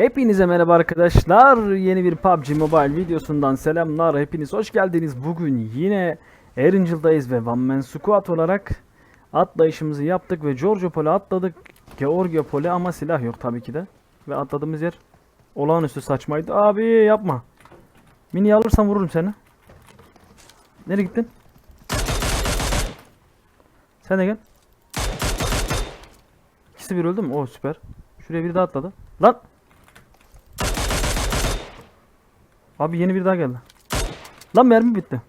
Hepinize merhaba arkadaşlar. Yeni bir PUBG Mobile videosundan selamlar. Hepiniz hoş geldiniz. Bugün yine Erangel'dayız ve One Man Squad olarak atlayışımızı yaptık ve Giorgio Pole atladık. Georgio Pole ama silah yok tabii ki de. Ve atladığımız yer olağanüstü saçmaydı. Abi yapma. Mini alırsam vururum seni. Nereye gittin? Sen de gel. İkisi bir öldü mü? Oo süper. Şuraya biri daha atladı. Lan! Abi yeni bir daha geldi. Lan mermi bitti.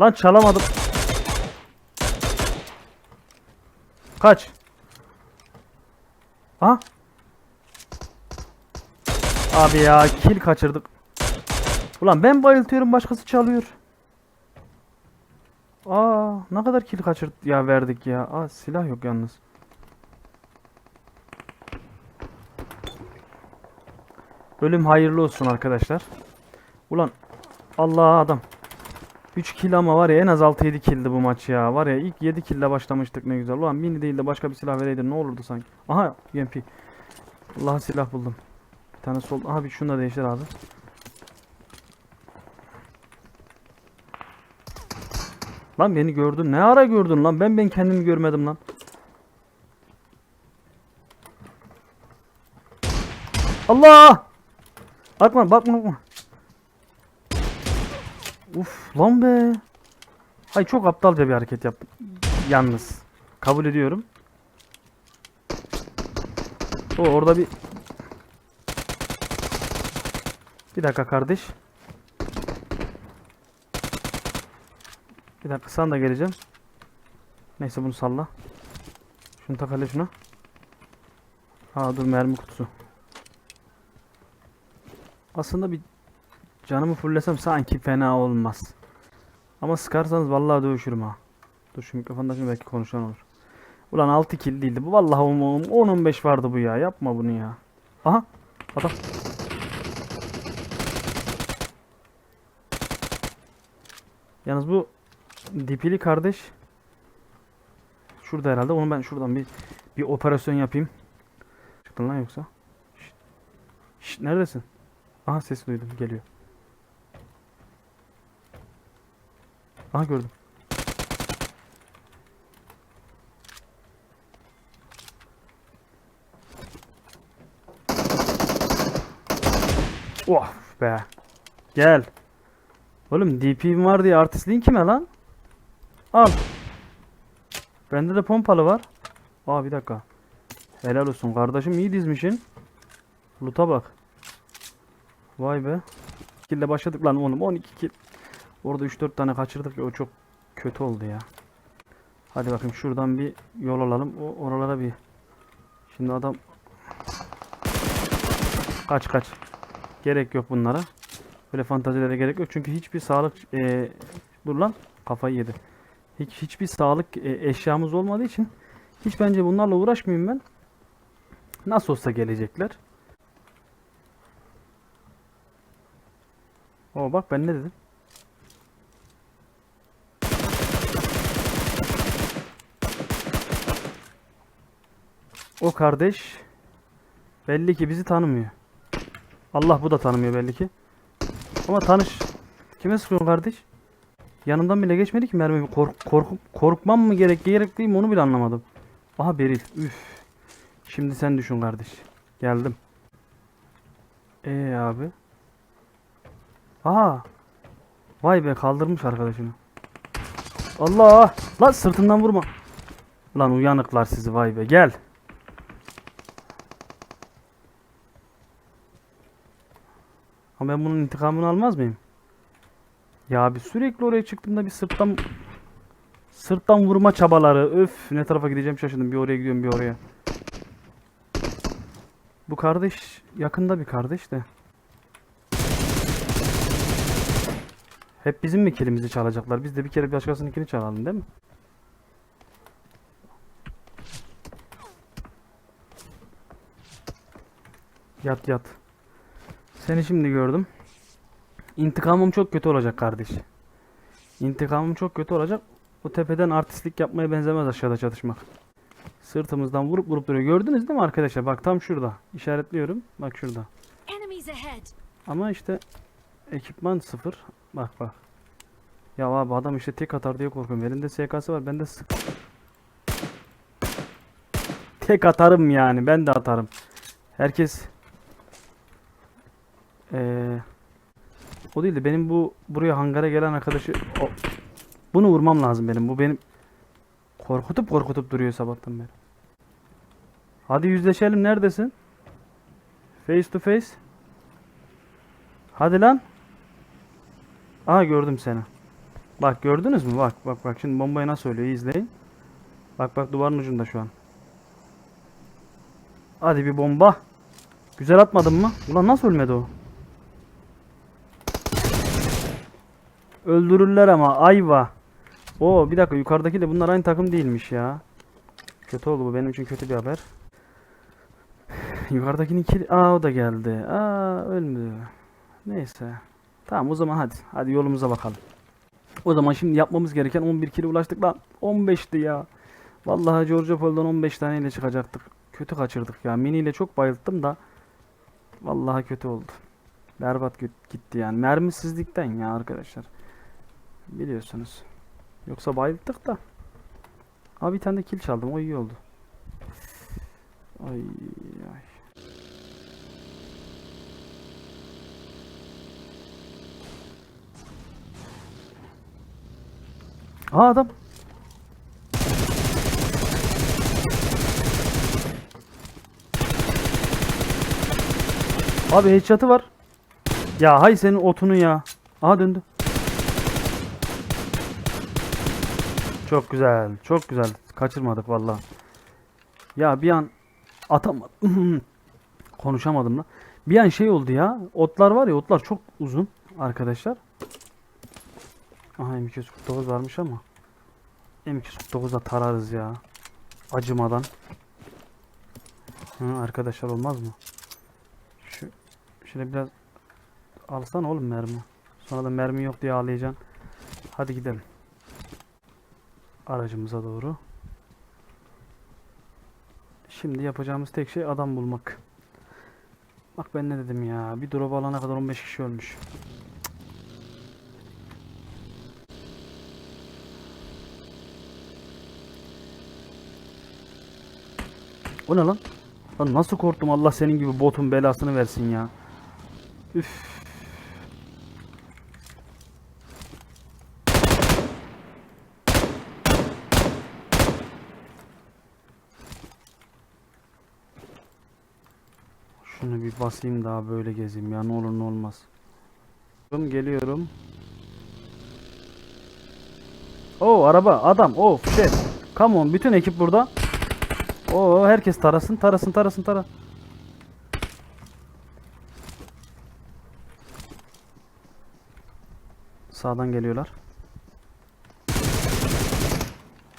Lan çalamadım. Kaç. Aha. Abi ya kill kaçırdık. Ulan ben bayıltıyorum başkası çalıyor. Aa ne kadar kill kaçırt ya verdik ya. Aa silah yok yalnız. Ölüm hayırlı olsun arkadaşlar. Ulan Allah adam. 3 kill ama var ya en az 6-7 killdi bu maç ya. Var ya ilk 7 kill'le başlamıştık ne güzel. Ulan mini değil de başka bir silah vereydin ne olurdu sanki. Aha UMP. Allah silah buldum. Bir tane sol. Aha bir şunu da değiştir abi. Lan beni gördün. Ne ara gördün lan? Ben ben kendimi görmedim lan. Allah! Bakma bakma bakma. Uf lan be. Hay çok aptalca bir hareket yaptım. Yalnız. Kabul ediyorum. O orada bir Bir dakika kardeş. Bir dakika sana da geleceğim. Neyse bunu salla. Şunu tak hele şuna. Ha dur mermi kutusu. Aslında bir canımı fullesem sanki fena olmaz. Ama sıkarsanız vallahi dövüşürüm ha. Dur şu mikrofonda şimdi belki konuşan olur. Ulan 6 kill değildi bu. Vallahi 10-15 vardı bu ya. Yapma bunu ya. Aha. Adam. Yalnız bu dipili kardeş şurada herhalde. Onu ben şuradan bir bir operasyon yapayım. Çıktın lan yoksa? Şşt. Şşt, neredesin? Aha ses duydum. Geliyor. Aha gördüm. Oh be. Gel. Oğlum DP'm var diye artistliğin kime lan? Al. Bende de pompalı var. Aa bir dakika. Helal olsun kardeşim iyi dizmişin. Loot'a bak. Vay be. Kill'le başladık lan oğlum 12 kill. Orada 3-4 tane kaçırdık ve o çok kötü oldu ya. Hadi bakayım şuradan bir yol alalım. O oralara bir. Şimdi adam kaç kaç. Gerek yok bunlara. Böyle fantazilere gerek yok. Çünkü hiçbir sağlık e, dur lan kafayı yedi. Hiç hiçbir sağlık e, eşyamız olmadığı için hiç bence bunlarla uğraşmayayım ben. Nasıl olsa gelecekler. O bak ben ne dedim? O kardeş belli ki bizi tanımıyor. Allah bu da tanımıyor belli ki. Ama tanış. Kime sıkıyorsun kardeş? Yanından bile geçmedi ki mermi. Kork, korkup, korkmam mı gerek gerek değil mi onu bile anlamadım. Aha Beril. Üf. Şimdi sen düşün kardeş. Geldim. Ee abi. Aa. Vay be kaldırmış arkadaşını. Allah! Lan sırtından vurma. Lan uyanıklar sizi vay be gel. Ama ben bunun intikamını almaz mıyım? Ya abi sürekli oraya çıktığımda bir sırttan sırttan vurma çabaları. Öf ne tarafa gideceğim şaşırdım. Bir oraya gidiyorum bir oraya. Bu kardeş yakında bir kardeş de. Hep bizim mi kilimizi çalacaklar? Biz de bir kere başkasının kilini çalalım değil mi? Yat yat. Seni şimdi gördüm. İntikamım çok kötü olacak kardeş. İntikamım çok kötü olacak. O tepeden artistlik yapmaya benzemez aşağıda çatışmak. Sırtımızdan vurup vurup duruyor. Gördünüz değil mi arkadaşlar? Bak tam şurada. İşaretliyorum. Bak şurada. Ama işte ekipman sıfır. Bak bak. Ya abi adam işte tek atar diye korkuyorum. Elinde SK'sı var. Ben de sık. Tek atarım yani. Ben de atarım. Herkes o değil de benim bu buraya hangara gelen arkadaşı o, bunu vurmam lazım benim. Bu benim korkutup korkutup duruyor sabahtan beri. Hadi yüzleşelim. Neredesin? Face to face. Hadi lan. Aa gördüm seni. Bak gördünüz mü? Bak bak bak şimdi bombayı nasıl ölüyor izleyin. Bak bak duvarın ucunda şu an. Hadi bir bomba. Güzel atmadın mı? Ulan nasıl ölmedi o? Öldürürler ama ayva. Oo bir dakika yukarıdaki de bunlar aynı takım değilmiş ya. Kötü oldu bu benim için kötü bir haber. Yukarıdakinin kill... Aa o da geldi. Aa ölmedi. Neyse. Tamam o zaman hadi. Hadi yolumuza bakalım. O zaman şimdi yapmamız gereken 11 kilo ulaştık lan. 15'ti ya. Vallahi Georgia Pole'dan 15 taneyle çıkacaktık. Kötü kaçırdık ya. Mini ile çok bayılttım da. Vallahi kötü oldu. Berbat git- gitti yani. Mermisizlikten ya arkadaşlar. Biliyorsunuz. Yoksa bayılttık da. Abi bir tane de kill çaldım. O iyi oldu. Ay ay. Aa adam. Abi headshot'ı var. Ya hay senin otunu ya. Aha döndü. Çok güzel. Çok güzel. Kaçırmadık vallahi. Ya bir an atamadım. Konuşamadım da. Bir an şey oldu ya. Otlar var ya otlar çok uzun arkadaşlar. Aha M249 varmış ama. M249'a tararız ya. Acımadan. Hı, arkadaşlar olmaz mı? Şu şöyle biraz alsan oğlum mermi. Sonra da mermi yok diye ağlayacaksın. Hadi gidelim. Aracımıza doğru. Şimdi yapacağımız tek şey adam bulmak. Bak ben ne dedim ya. Bir drop alana kadar 15 kişi ölmüş. O ne lan? Lan nasıl korktum Allah senin gibi botun belasını versin ya. Üf. Şunu bir basayım daha böyle gezeyim ya ne olur ne olmaz. Geliyorum. Oo araba adam oh shit. Come on bütün ekip burada. Oo herkes tarasın tarasın tarasın tara. Sağdan geliyorlar.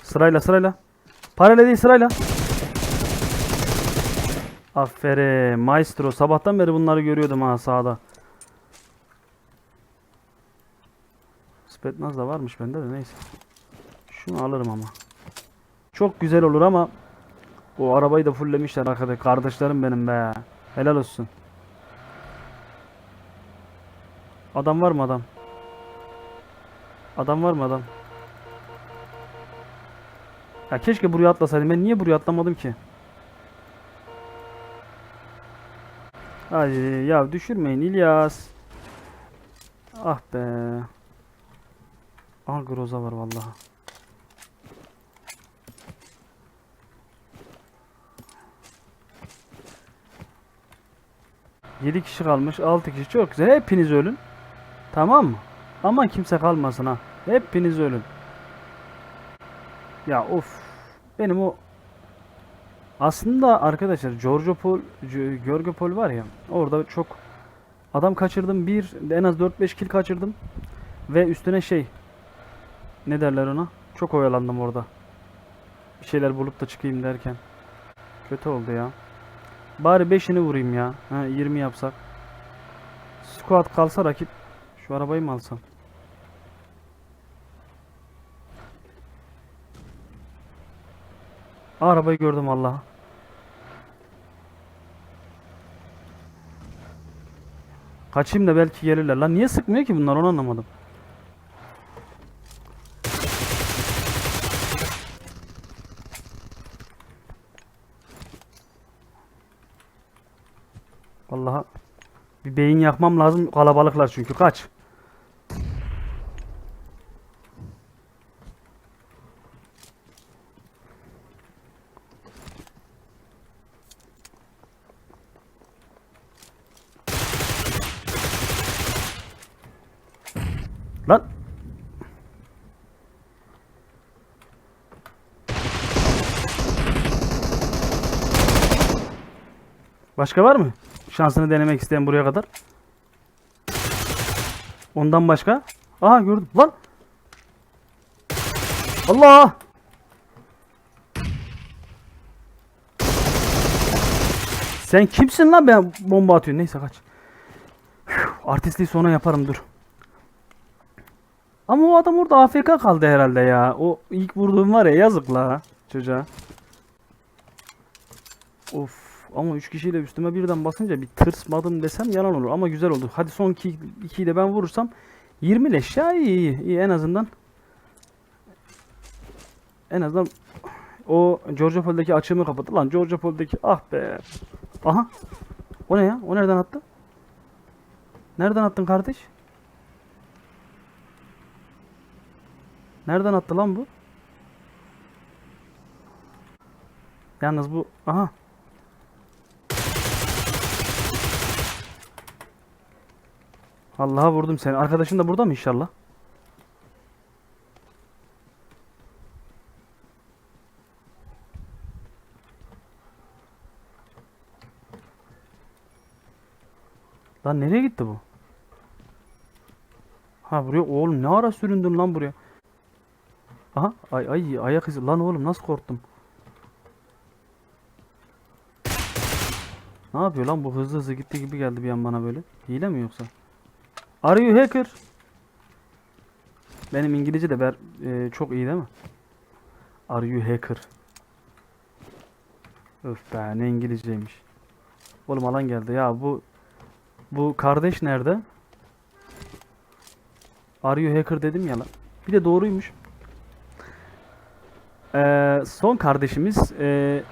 Sırayla sırayla. Paralel değil sırayla. Aferin maestro. Sabahtan beri bunları görüyordum ha sağda. Spetnaz da varmış bende de neyse. Şunu alırım ama. Çok güzel olur ama o arabayı da fulllemişler arkadaş. Kardeşlerim benim be. Helal olsun. Adam var mı adam? Adam var mı adam? Ya keşke buraya atlasaydım. Ben niye buraya atlamadım ki? Hadi ya düşürmeyin İlyas. Ah be. Aha groza var vallahi. Yedi kişi kalmış. Altı kişi. Çok güzel. Hepiniz ölün. Tamam mı? Ama kimse kalmasın ha. Hepiniz ölün. Ya of. Benim o aslında arkadaşlar Giorgio Pol, Gio- Giorgio Pol var ya orada çok adam kaçırdım. Bir en az 4-5 kill kaçırdım. Ve üstüne şey ne derler ona? Çok oyalandım orada. Bir şeyler bulup da çıkayım derken. Kötü oldu ya. Bari 5'ini vurayım ya. Ha, 20 yapsak. Squad kalsa rakip Şu arabayı mı alsam? Arabayı gördüm Allah. Kaçayım da belki gelirler. Lan niye sıkmıyor ki bunlar onu anlamadım. Vallahi bir beyin yakmam lazım. Kalabalıklar çünkü. Kaç. Lan. Başka var mı? Şansını denemek isteyen buraya kadar. Ondan başka? Aha gördüm. Lan. Allah. Sen kimsin lan ben bomba atıyorsun. Neyse kaç. Artistliği sonra yaparım dur. Ama o adam orada AFK kaldı herhalde ya. O ilk vurduğum var ya yazık la çocuğa. Of ama 3 kişiyle üstüme birden basınca bir tırsmadım desem yalan olur ama güzel oldu. Hadi son 2 2'yi de ben vurursam 20 leş ya iyi iyi, iyi en azından. En azından o Georgia Pole'deki açığımı kapattı lan Georgia Pole'deki ah be. Aha. O ne ya? O nereden attı? Nereden attın kardeş? Nereden attı lan bu? Yalnız bu aha. Allah'a vurdum seni. Arkadaşın da burada mı inşallah? Lan nereye gitti bu? Ha buraya oğlum ne ara süründün lan buraya? Aha ay ay ayak izi lan oğlum nasıl korktum? Ne yapıyor lan bu hızlı hızlı gitti gibi geldi bir an bana böyle. Hile mi yoksa? Are you hacker? Benim İngilizce de ber, e, çok iyi değil mi? Are you hacker? Öf be ne İngilizceymiş. Oğlum alan geldi ya bu bu kardeş nerede? Are you hacker dedim ya lan. Bir de doğruymuş. Ee, son kardeşimiz e,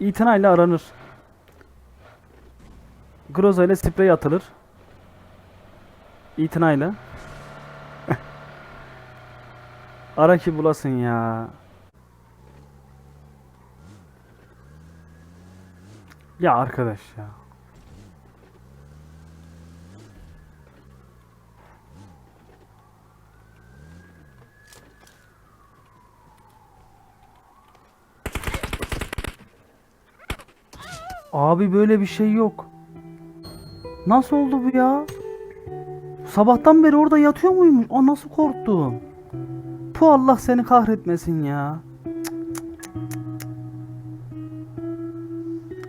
itinayla aranır. Groza ile sprey atılır. İtinayla. Ara ki bulasın ya. Ya arkadaş ya. Abi böyle bir şey yok. Nasıl oldu bu ya? Sabahtan beri orada yatıyor muymuş? Aa nasıl korktum. Pu Allah seni kahretmesin ya.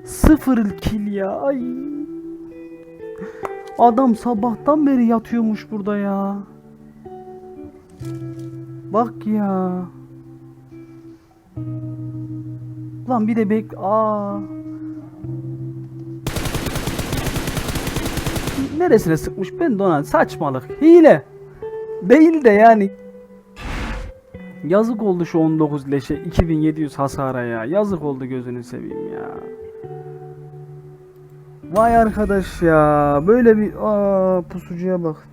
Sıfır kill ya. Ay. Adam sabahtan beri yatıyormuş burada ya. Bak ya. Lan bir de bek... Aa. Neresine sıkmış ben de ona saçmalık. Hile. Değil de yani. Yazık oldu şu 19 leşe 2700 hasara ya. Yazık oldu gözünü seveyim ya. Vay arkadaş ya. Böyle bir aa pusucuya bak.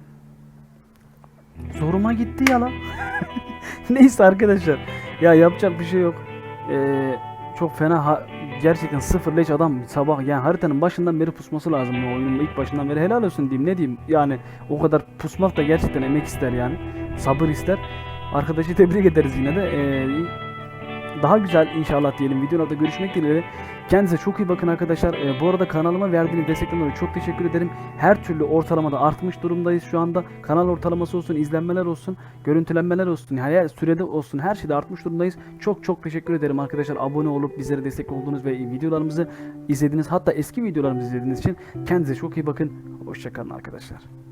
Zoruma gitti ya lan. Neyse arkadaşlar. Ya yapacak bir şey yok. Ee, çok fena ha- gerçekten sıfır leş adam sabah yani haritanın başından beri pusması lazım bu oyunun ilk başından beri. Helal olsun diyeyim ne diyeyim? Yani o kadar pusmak da gerçekten emek ister yani. Sabır ister. Arkadaşı tebrik ederiz yine de. Ee, daha güzel inşallah diyelim. Videolarda görüşmek dileğiyle kendinize çok iyi bakın arkadaşlar. Ee, bu arada kanalıma verdiğiniz destekten çok teşekkür ederim. Her türlü ortalamada artmış durumdayız şu anda. Kanal ortalaması olsun izlenmeler olsun görüntülenmeler olsun her sürede olsun her şeyde artmış durumdayız. Çok çok teşekkür ederim arkadaşlar abone olup bizlere destek olduğunuz ve videolarımızı izlediğiniz hatta eski videolarımızı izlediğiniz için kendinize çok iyi bakın. Hoşçakalın arkadaşlar